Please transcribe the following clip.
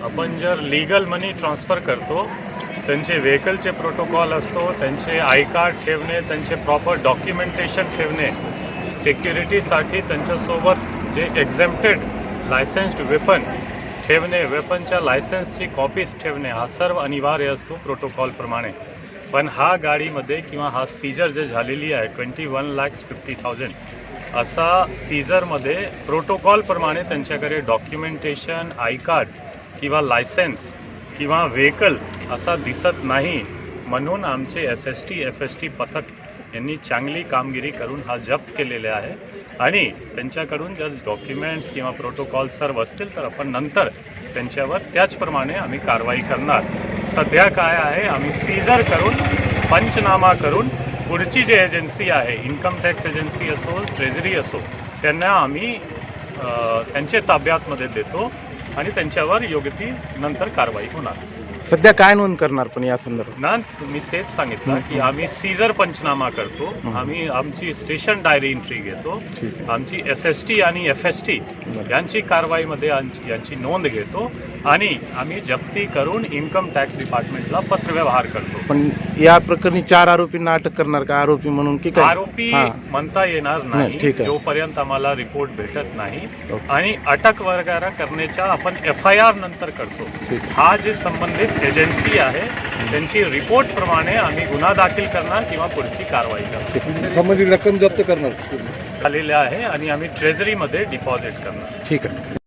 आपण जर लिगल मनी ट्रान्सफर करतो त्यांचे व्हेकलचे प्रोटोकॉल असतो त्यांचे आय कार्ड ठेवणे त्यांचे प्रॉपर डॉक्युमेंटेशन ठेवणे सिक्युरिटीसाठी त्यांच्यासोबत जे एक्झेम्प्टेड लायसन्स्ड वेपन ठेवणे वेपनच्या लायसन्सची कॉपीज ठेवणे हा सर्व अनिवार्य असतो प्रोटोकॉलप्रमाणे पण हा गाडीमध्ये किंवा हा सीजर जे झालेली आहे twenty one lakhs fifty thousand असा सीझरमध्ये प्रोटोकॉलप्रमाणे त्यांच्याकडे डॉक्युमेंटेशन आय कार्ड किंवा लायसन्स किंवा व्हेकल असा दिसत नाही म्हणून आमचे S S T F S T पथक यांनी चांगली कामगिरी करून हा जप्त केलेले आहे. आणि त्यांच्याकडून जर डॉक्युमेंट्स किंवा प्रोटोकॉल सर्व असतील तर आपण नंतर त्यांच्यावर त्याचप्रमाणे आम्ही कारवाई करणार. सध्या काय आहे आम्ही सीझर करून पंचनामा करून पुढची जी एजन्सी आहे इन्कम टॅक्स एजन्सी असो ट्रेझरी असो त्यांना आम्ही त्यांचे त्यांच्या ताब्यातमध्ये देतो. आणि त्यांच्यावर योग्य ती नंतर कारवाई होणार. सध्या काय नोंद करणार पण या संदर्भात? ना तुम्ही तेच सांगितलं की आम्ही सीझर पंचनामा करतो. आम्ही आमची स्टेशन डायरी एंट्री घेतो. ठीक आमची एस एस टी आणि एफ एस टी. यांची कारवाईमध्ये यांची यांची नोंद घेतो. आणि आम्ही जप्ती करून इन्कम टॅक्स डिपार्टमेंटला पत्रव्यवहार करतो. पण या प्रकरणी चार आरोपींना अटक करणार का? आरोपी म्हणून की काय? आरोपी हा. म्हणता येणार नाही, नाही. ठीक आहे. जोपर्यंत आम्हाला रिपोर्ट भेटत नाही. ओके. आणि अटक वगैरे करण्याच्या आपण एफ आय आर नंतर करतो. हा जे संबंधित एजन्सी आहे त्यांची रिपोर्ट प्रमाणे आम्ही गुन्हा दाखल करणार किंवा पुढची कारवाई करणार. संबंधित रक्कम जप्त करणार. आलेले आहे आणि आम्ही ट्रेझरीमध्ये डिपॉझिट करणार. ठीक आहे.